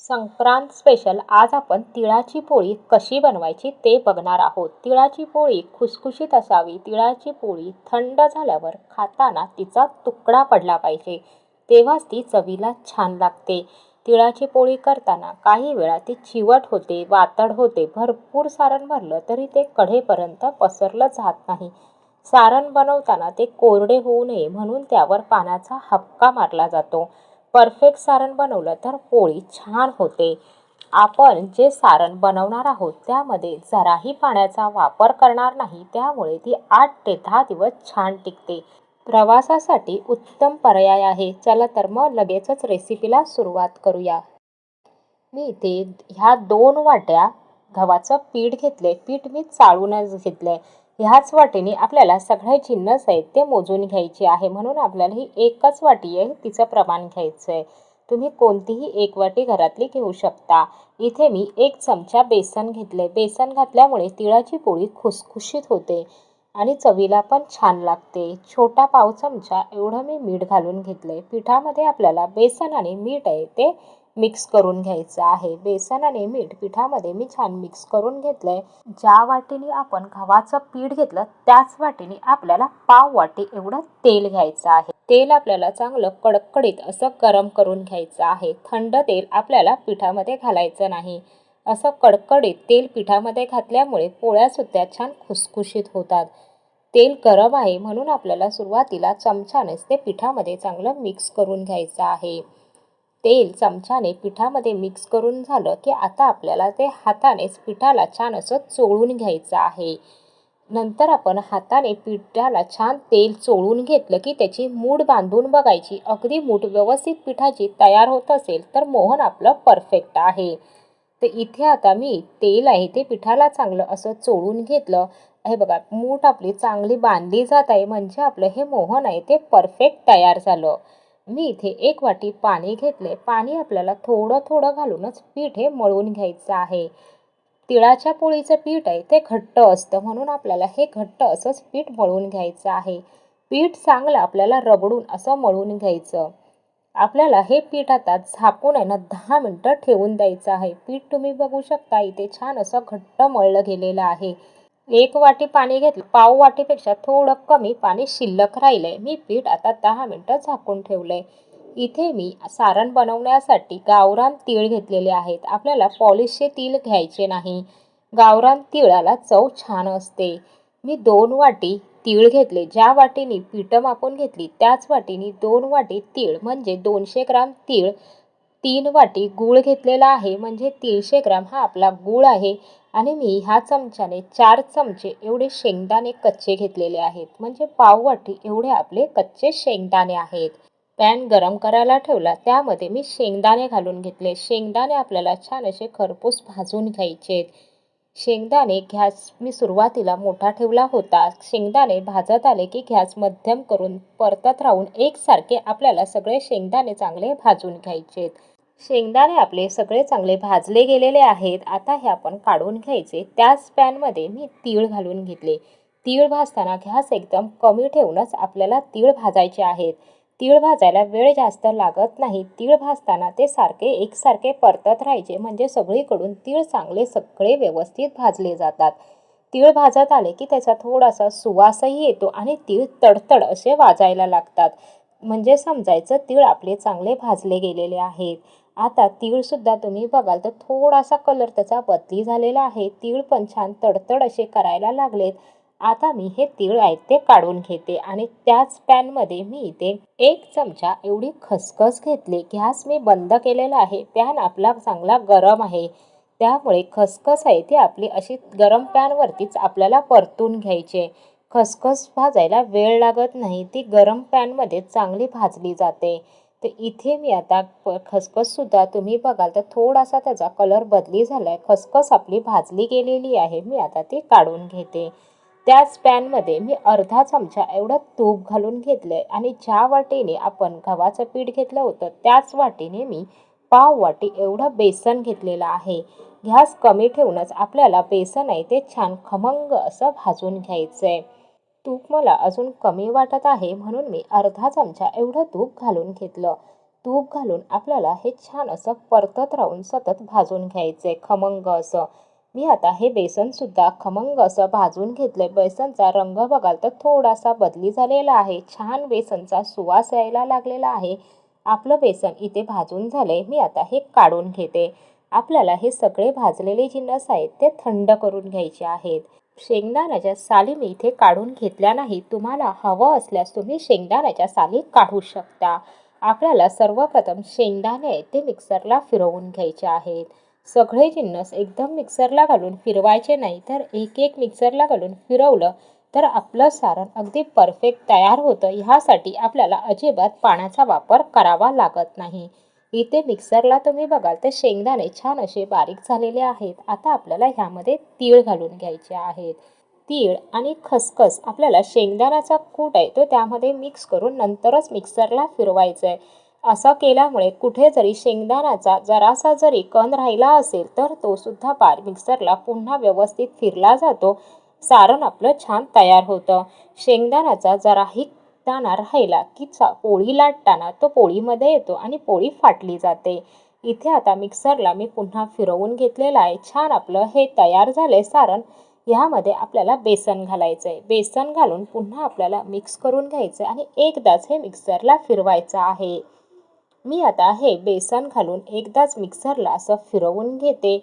Sankrant special आज आपण तिळाची पोळी कशी बनवायची ते बघणार आहोत. तिळाची पोळी खुसखुशीत असावी. तिळाची पोळी थंड झाल्यावर खाताना तिचा तुकडा पडला पाहिजे. तेव्हाच ती चवीला छान लागते. तिळाची पोळी करताना काही वेळा ती चिवट होते वातड होते भरपूर सारण भरलं तरी ते कढेपर्यंत पसरलं जात नाही. सारण बनवताना ते कोरडे होऊ नये म्हणून त्यावर पाण्याचा हपका मारला जातो. परफेक्ट सारण बनवलं तर पोळी छान होते. आपण जे सारण बनवणार आहोत त्यामध्ये जराही पाण्याचा वापर करणार नाही त्यामुळे ती आठ ते दहा दिवस छान टिकते. प्रवासासाठी उत्तम पर्याय आहे. चला तर मग लगेचच रेसिपीला सुरुवात करूया. मी इथे ह्या दोन वाट्या गव्हाचं पीठ घेतले पीठ मी चाळूनच घेतलंय. ह्याच वाटीने आपल्याला सगळे जिन्नस आहेत ते मोजून घ्यायचे आहे. म्हणून आपल्याला ही एकच वाटी आहे तिचं प्रमाण घ्यायचं आहे तुम्ही कोणतीही एक वाटी घरातली घेऊ शकता. इथे मी एक चमचा बेसन घेतले बेसन घातल्यामुळे तिळाची पोळी खुसखुशीत होते आणि चवीला पण छान लागते. छोटा पाव चमचा एवढं मी मीठ घालून घेतलंय. पिठामध्ये आपल्याला बेसन आणि मीठ आहे ते मिक्स करून घ्यायचं आहे. बेसन आणि मीठ पिठामध्ये मी छान मिक्स करून घेतलं आहे ज्या वाटीने आपण गव्हाचं पीठ घेतलं त्याच वाटीने आपल्याला पाव वाटी एवढं तेल घ्यायचं आहे. तेल आपल्याला चांगलं कडकडीत असं गरम करून घ्यायचं आहे. थंड तेल आपल्याला पिठामध्ये घालायचं नाही. असं कडकडीत तेल पिठामध्ये घातल्यामुळे पोळ्या सुद्धा छान खुसखुशीत होतात. तेल गरम आहे म्हणून आपल्याला सुरुवातीला चमचानेच ते पिठामध्ये चांगलं मिक्स करून घ्यायचं आहे. तेल चमच्याने पिठामध्ये मिक्स करून झालं की आता आपल्याला ते हातानेच पिठाला छान असं चोळून घ्यायचं आहे. नंतर आपण हाताने पिठाला छान तेल चोळून घेतलं की त्याची मूठ बांधून बघायची. अगदी मूठ व्यवस्थित पिठाची तयार होत असेल तर मोहन आपलं परफेक्ट आहे. तर इथे आता मी तेल आहे ते पिठाला चांगलं असं चोळून घेतलं. हे बघा मूठ आपली चांगली बांधली जात आहे. म्हणजे आपलं हे मोहन आहे ते परफेक्ट तयार झालं. मी इथे एक वाटी पाणी घेतले. पाणी आपल्याला थोडं थोडं घालूनच पीठ हे मळून घ्यायचं आहे. तिळाच्या पोळीचं पीठ आहे ते घट्ट असतं. म्हणून आपल्याला हे घट्ट असंच पीठ मळून घ्यायचं आहे. पीठ चांगलं आपल्याला रगडून असं मळून घ्यायचं. आपल्याला हे पीठ आता झाकून आहे ना दहा मिनटं ठेवून द्यायचं आहे. पीठ तुम्ही बघू शकता इथे छान असं घट्ट मळलं गेलेलं आहे. एक वाटी पाणी घेतलं. पाव वाटीपेक्षा थोडं कमी पाणी शिल्लक राहिलंय. मी पीठ आता दहा मिनटं झाकून ठेवलंय. इथे मी सारण बनवण्यासाठी गावरान तीळ घेतलेले आहेत. आपल्याला पॉलिशचे तीळ घ्यायचे नाही. गावरान तिळाला चव छान असते. मी दोन वाटी तीळ घेतले. ज्या वाटीने पिठं मापून घेतली त्याच वाटीने दोन वाटी तीळ म्हणजे दोनशे ग्राम तीळ तीन वाटी गूळ घेतलेला आहे. म्हणजे तीनशे ग्राम हा आपला गूळ आहे. आणि मी ह्या चमच्याने चार चमचे एवढे शेंगदाणे कच्चे घेतलेले आहेत. म्हणजे पाव वाटी एवढे आपले कच्चे शेंगदाणे आहेत. पॅन गरम करायला ठेवला. त्यामध्ये मी शेंगदाणे घालून घेतले. शेंगदाणे आपल्याला छान असे खरपूस भाजून घ्यायचे. शेंगदाणे गॅस मी सुरुवातीला मोठा ठेवला होता. शेंगदाणे भाजत आले की गॅस मध्यम करून परतत राहून एकसारखे आपल्याला सगळे शेंगदाणे चांगले भाजून घ्यायचे आहेत शेंगदाणे आपले सगळे चांगले भाजले गेलेले आहेत. आता हे आपण काढून घ्यायचे. त्याच पॅनमध्ये मी तीळ घालून घेतले. तीळ भाजताना गॅस एकदम कमी ठेवूनच आपल्याला तीळ भाजायचे आहेत. तीळ भाजायला वेळ जास्त लागत नाही. तीळ भाजताना ते सारखे एकसारखे परतत राहायचे. म्हणजे सगळीकडून तीळ चांगले सगळे व्यवस्थित भाजले जातात. तीळ भाजत आले की त्याचा थोडासा सुवासही येतो आणि तीळ तडतड असे वाजायला लागतात. म्हणजे समजायचं तीळ आपले चांगले भाजले गेलेले आहेत. आता तीळसुद्धा तुम्ही बघाल तर थोडासा कलर त्याचा बदली झालेला आहे. तीळ पण छान तडतड असे करायला लागलेत. आता मी हे तीळ आहेत ते काढून घेते आणि त्याच पॅनमध्ये मी इथे एक चमचा एवढी खसखस घेतली. गॅस मी बंद केलेला आहे. पॅन आपला चांगला गरम आहे. त्यामुळे खसखस आहे ती आपली अशी गरम पॅनवरतीच आपल्याला परतून घ्यायचे खसखस भाजायला वेळ लागत नाही. ती गरम पॅनमध्ये चांगली भाजली जाते. तर इथे मी आता प खसखससुद्धा तुम्ही बघाल तर थोडासा त्याचा कलर बदली झाला आहे खसखस आपली भाजली गेलेली आहे. मी आता ती काढून घेते. त्याच पॅनमध्ये मी अर्धा चमचा एवढं तूप घालून घेतलं आहे आणि ज्या वाटीने आपण गव्हाचं पीठ घेतलं होतं त्याच वाटीने मी पाव वाटी एवढं बेसन घेतलेलं आहे. गॅस कमी ठेवूनच आपल्याला बेसन आहे ते छान खमंग असं भाजून घ्यायचं आहे तूप मला अजून कमी वाटत आहे म्हणून मी अर्धा चमचा एवढं तूप घालून घेतलं. तूप घालून आपल्याला हे छान असं परतत राहून सतत भाजून घ्यायचं आहे खमंग असं. मी आता हे बेसनसुद्धा खमंग असं भाजून घेतलं आहे बेसनचा रंग बघाल तर थोडासा बदली झालेला आहे. छान बेसनचा सुवास यायला लागलेला आहे. आपलं बेसन इथे भाजून झालं मी आता हे काढून घेते. आपल्याला हे सगळे भाजलेले जिन्नस आहेत ते थंड करून घ्यायचे आहेत. शेंगदाण्याच्या साली मी इथे काढून घेतल्या नाही. तुम्हाला हवं असल्यास तुम्ही शेंगदाण्याच्या साली काढू शकता. आपल्याला सर्वप्रथम शेंगदाणे ते मिक्सरला फिरवून घ्यायचे आहेत. सगळे जिन्नस एकदम मिक्सरला घालून फिरवायचे नाही तर एक एक मिक्सरला घालून फिरवलं तर आपलं सारण अगदी परफेक्ट तयार होतं. ह्यासाठी आपल्याला अजिबात पाण्याचा वापर करावा लागत नाही. इथे मिक्सरला तुम्ही बघाल तर शेंगदाणे छान असे बारीक झालेले आहेत. आता आपल्याला ह्यामध्ये तीळ घालून घ्यायचे आहेत. तीळ आणि खसखस आपल्याला शेंगदाण्याचा कूट आहे तो त्यामध्ये मिक्स करून नंतरच मिक्सरला फिरवायचं आहे असं केल्यामुळे कुठे जरी शेंगदाण्याचा जरासा जरी कण राहिला असेल तर तो सुद्धा बार मिक्सरला पुन्हा व्यवस्थित फिरला जातो. सारण आपलं छान तयार होतं. शेंगदाण्याचा जराही दाणा राहिला की चा पोळी लाटताना तो पोळीमध्ये येतो आणि पोळी फाटली जाते. इथे आता मिक्सरला मी पुन्हा फिरवून घेतलेलं आहे. छान आपलं हे तयार झालंय सारण. ह्यामध्ये आपल्याला बेसन घालायचं आहे बेसन घालून पुन्हा आपल्याला मिक्स करून घ्यायचं आहे आणि एकदाच हे मिक्सरला फिरवायचं आहे. मी आता हे बेसन घालून एकदाच मिक्सरला असं फिरवून घेते.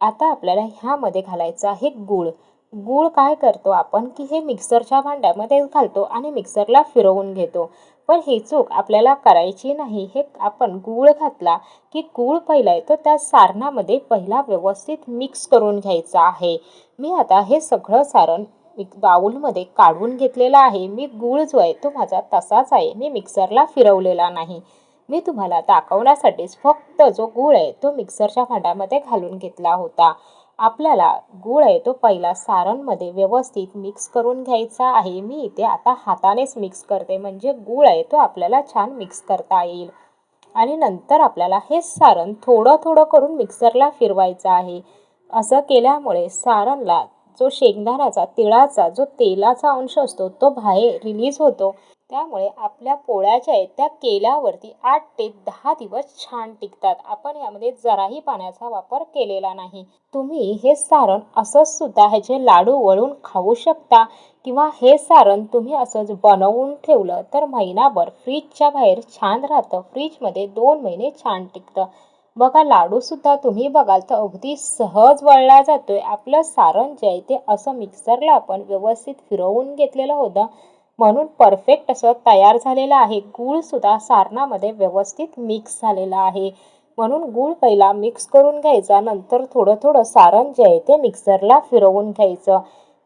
आता आपल्याला ह्यामध्ये घालायचं आहे गूळ. गूळ काय करतो आपण? की हे मिक्सरच्या भांड्यामध्ये घालतो आणि मिक्सरला फिरवून घेतो. पण ही चूक आपल्याला करायची नाही. हे आपण गूळ घातला की गूळ पहिला येतो त्या सारणामध्ये पहिला व्यवस्थित मिक्स करून घ्यायचं आहे. मी आता हे सगळं सारण बाऊलमध्ये काढून घेतलेलं आहे. मी गूळ जो आहे तो माझा तसाच आहे. मी मिक्सरला फिरवलेला नाही. मी तुम्हाला दाखवण्यासाठीच फक्त जो गूळ आहे तो मिक्सरच्या भांड्यामध्ये घालून घेतला होता. आपल्याला गूळ आहे तो पहिला सारणमध्ये व्यवस्थित मिक्स करून घ्यायचा आहे. मी इथे आता हातानेच मिक्स करते. म्हणजे गूळ आहे तो आपल्याला छान मिक्स करता येईल. आणि नंतर आपल्याला हे सारण थोडं थोडं करून मिक्सरला फिरवायचं आहे. असं केल्यामुळे सारणला जो शेंगदाण्याचा तिळाचा जो तेलाचा अंश असतो तो बाहेर रिलीज होतो. त्यामुळे आपल्या पोळ्या ज्या आहेत त्या केल्यावरती आठ ते दहा दिवस छान टिकतात. आपण यामध्ये जराही पाण्याचा वापर केलेला नाही. तुम्ही हे सारण असंच सुद्धा ह्याचे लाडू वळून खाऊ शकता किंवा हे सारण तुम्ही असंच बनवून ठेवलं तर महिनाभर फ्रीजच्या बाहेर छान राहतं. फ्रीजमध्ये दोन महिने छान टिकतं. बघा लाडूसुद्धा तुम्ही बघाल तर अगदी सहज वळला जातोय. आपलं सारण जे आहे ते असं मिक्सरला आपण व्यवस्थित फिरवून घेतलेलं होतं. म्हणून परफेक्ट असं तयार झालेलं आहे. गूळसुद्धा सारणामध्ये व्यवस्थित मिक्स झालेला आहे. म्हणून गूळ पहिला मिक्स करून घ्यायचा नंतर थोडं थोडं सारण जे आहे ते मिक्सरला फिरवून घ्यायचं.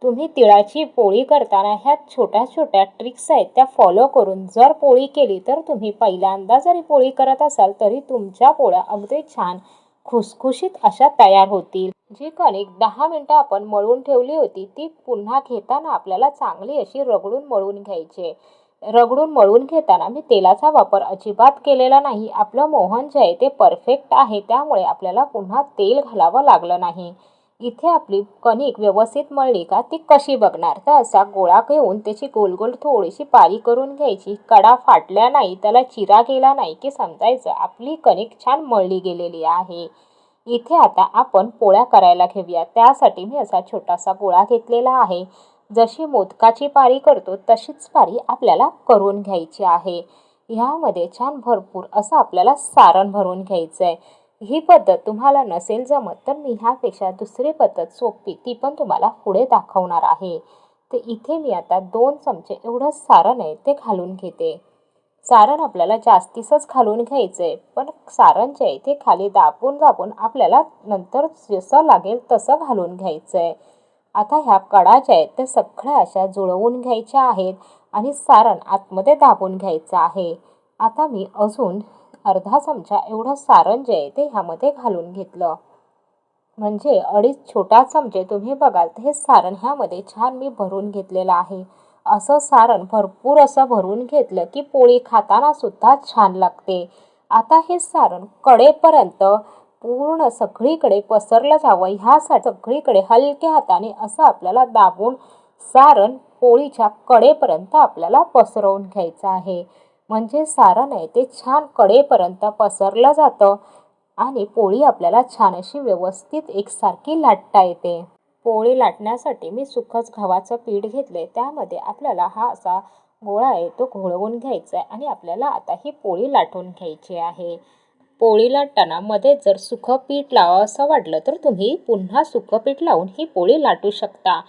तुम्ही तिळाची पोळी करताना ह्या छोट्या छोट्या ट्रिक्स आहेत त्या फॉलो करून जर पोळी केली तर तुम्ही पहिल्यांदा जरी पोळी करत असाल तरी तुमच्या पोळ्या अगदी छान खुसखुशीत अशा तयार होतील. जी कणिक दहा मिनटं आपण मळून ठेवली होती ती पुन्हा घेताना आपल्याला चांगली अशी रगडून मळून घ्यायची रगडून मळून घेताना मी तेलाचा वापर अजिबात केलेला नाही. आपलं मोहन जे आहे ते परफेक्ट आहे त्यामुळे आपल्याला पुन्हा तेल घालावं लागलं नाही. इथे आपली कणिक व्यवस्थित मळली का ती कशी बघणार? तर असा गोळा घेऊन त्याची गोल गोल थोडीशी पारी करून घ्यायची. कडा फाटल्या नाही त्याला चिरा गेला नाही की समजायचं आपली कणिक छान मळली गेलेली आहे. इथे आता आपण पोळ्या करायला घेऊया. त्यासाठी मी असा छोटासा गोळा घेतलेला आहे. जशी मोदकाची पारी करतो तशीच पारी आपल्याला करून घ्यायची आहे. ह्यामध्ये छान भरपूर असं आपल्याला सारण भरून घ्यायचं आहे ही पद्धत तुम्हाला नसेल जमत तर मी ह्यापेक्षा दुसरी पद्धत सोपी ती पण तुम्हाला पुढे दाखवणार आहे. तर इथे मी आता दोन चमचे एवढं सारण आहे ते घालून घेते. सारण आपल्याला जास्तीसच घालून घ्यायचं आहे पण सारण जे आहे ते खाली दाबून दाबून आपल्याला नंतर जसं लागेल तसं घालून घ्यायचं आहे आता ह्या कडा ज्या आहेत त्या सगळ्या अशा जुळवून घ्यायच्या आहेत आणि सारण आतमध्ये दाबून घ्यायचं आहे. आता मी अजून अर्धा चमचा एवढं सारण जे आहे ते ह्यामध्ये घालून घेतलं. म्हणजे अडीच छोटा चमचे तुम्ही बघाल तर हे सारण ह्यामध्ये छान मी भरून घेतलेलं आहे. असं सारण भरपूर असं भरून घेतलं की पोळी खाताना सुद्धा छान लागते. आता हे सारण कडेपर्यंत पूर्ण सगळीकडे पसरलं जावं ह्यासाठी सगळीकडे हलक्या हाताने असं आपल्याला दाबून सारण पोळीच्या कडेपर्यंत आपल्याला पसरवून घ्यायचं आहे. म्हणजे सारण आहे ते छान कडेपर्यंत पसरलं जातं आणि पोळी आपल्याला छान अशी व्यवस्थित एकसारखी लाटता येते. पोळी लाटण्यासाठी मी सुखच गव्हाचं पीठ घेतले त्यामध्ये आपल्याला हा असा गोळा आहे तो घोळवून घ्यायचा आहे आणि आपल्याला आता ही पोळी लाटून घ्यायची आहे. पोळी लाटताना मध्ये जर सुखं पीठ लावा असं वाटलं तर तुम्ही पुन्हा सुखं पीठ लावून ही पोळी लाटू शकता.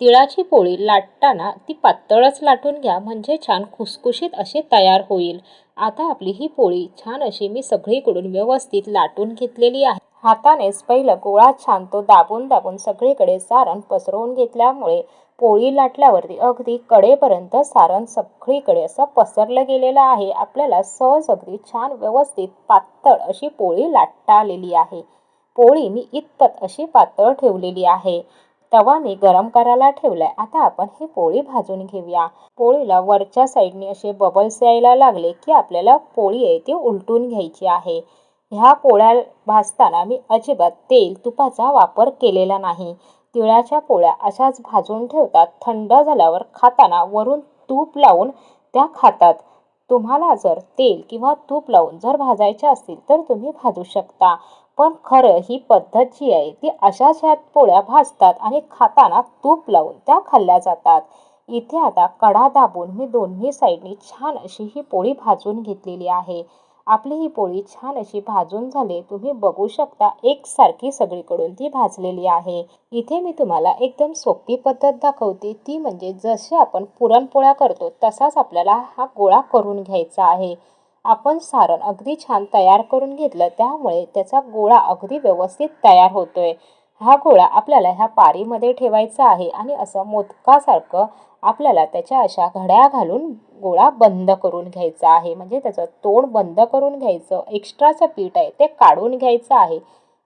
तिळाची पोळी लाटताना ती पातळच लाटून घ्या म्हणजे छान खुसखुशीत अशी तयार होईल. आता आपली ही पोळी छान अशी मी सगळीकडून व्यवस्थित लाटून घेतलेली आहे. हातानेच पहिलं गोळा छान तो दाबून दाबून सगळीकडे सारण पसरवून घेतल्यामुळे पोळी लाटल्यावरती अगदी कडेपर्यंत सारण सगळीकडे असं पसरलं गेलेलं आहे. आपल्याला सहज अगदी छान व्यवस्थित पातळ अशी पोळी लाटता आलेली आहे. पोळी मी इतपत अशी पातळ ठेवलेली आहे. तवा मी गरम करायला ठेवलाय. आता आपण ही पोळी भाजून घेऊया. पोळीला वरच्या साईडने असे बबल्स यायला लागले की आपल्याला पोळी आहे ती उलटून घ्यायची आहे. ह्या पोळ्या भाजताना मी अजिबात तेल तुपाचा वापर केलेला नाही. तिळाच्या पोळ्या अशाच भाजून ठेवतात थंड झाल्यावर खाताना वरून तूप लावून त्या खातात. तुम्हाला जर तेल किंवा तूप लावून जर भाजायच्या असतील तर तुम्ही भाजू शकता. पण खरं ही पद्धत जी आहे ती अशाच ह्यात पोळ्या भाजतात आणि खाताना तूप लावून त्या खाल्ल्या जातात. इथे आता कडा दाबून मी दोन्ही साईडनी छान अशी ही पोळी भाजून घेतलेली आहे. आपली ही पोळी छान अशी भाजून झाली तुम्ही बघू शकता एकसारखी सगळीकडून ती भाजलेली आहे. इथे मी तुम्हाला एकदम सोपी पद्धत दाखवते ती म्हणजे जसे आपण पुरणपोळ्या करतो तसाच आपल्याला हा गोळा करून घ्यायचा आहे. आपण सारण अगदी छान तयार करून घेतलं त्यामुळे त्याचा गोळा अगदी व्यवस्थित तयार होतोय. हा गोळा आपल्याला ह्या पारीमध्ये ठेवायचा आहे आणि असं मोदकासारखं आपल्याला त्याच्या अशा घड्या घालून गोळा बंद करून घ्यायचा आहे. म्हणजे त्याचं तोंड बंद करून घ्यायचं एक्स्ट्राचं पीठ आहे ते काढून घ्यायचं आहे.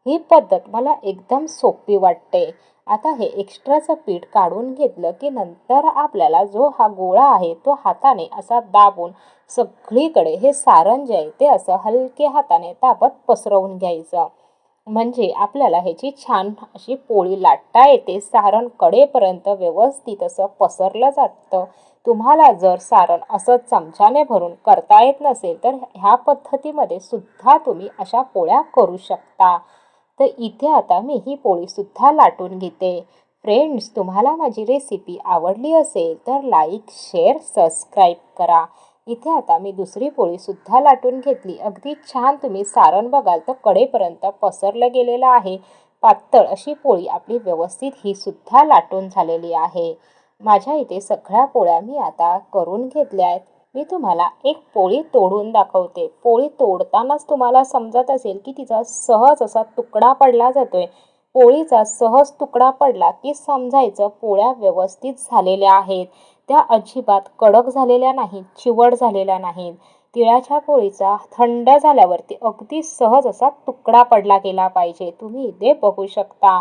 ही पद्धत मला एकदम सोपी वाटते. आता हे एक्स्ट्राचं पीठ काढून घेतलं की नंतर आपल्याला जो हा गोळा आहे तो हाताने असा दाबून सगळीकडे हे सारण जे आहे ते असं हलके हाताने ताबत पसरवून घ्यायचं. म्हणजे आपल्याला ह्याची छान अशी पोळी लाटता येते. सारण कडेपर्यंत व्यवस्थित असं पसरलं जातं. तुम्हाला जर सारण असं चमच्याने भरून करता येत नसेल तर ह्या पद्धतीमध्ये सुद्धा तुम्ही अशा पोळ्या करू शकता. तर इथे आता मी ही पोळीसुद्धा लाटून घेते. फ्रेंड्स तुम्हाला माझी रेसिपी आवडली असेल तर लाईक शेअर सबस्क्राईब करा. इथे आता मी दुसरी पोळीसुद्धा लाटून घेतली. अगदी छान तुम्ही सारण बघाल तर कडेपर्यंत पसरलं गेलेलं आहे. पातळ अशी पोळी आपली व्यवस्थित ही सुद्धा लाटून झालेली आहे. माझ्या इथे सगळ्या पोळ्या मी आता करून घेतल्या आहेत. मी तुम्हाला एक पोळी तोडून दाखवते. पोळी तोडतानाच तुम्हाला समजत असेल की तिचा सहज असा तुकडा पडला जातोय. पोळीचा सहज तुकडा पडला की समजायचं पोळ्या व्यवस्थित झालेल्या आहेत. त्या अजिबात कडक झालेल्या नाहीत चिवड झालेल्या नाहीत. तिळाच्या पोळीचा थंड झाल्यावरती अगदी सहज असा तुकडा पडला गेला पाहिजे. तुम्ही इथे बघू शकता.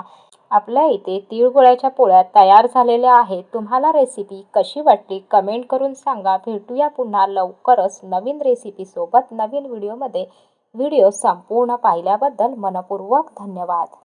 आपल्या इथे तिळगुळाच्या पोळ्या तयार झालेल्या आहेत. तुम्हाला रेसिपी कशी वाटली कमेंट करून सांगा. भेटूया पुन्हा लवकरच नवीन रेसिपीसोबत नवीन व्हिडिओमध्ये व्हिडिओ संपूर्ण पाहिल्याबद्दल मनपूर्वक धन्यवाद.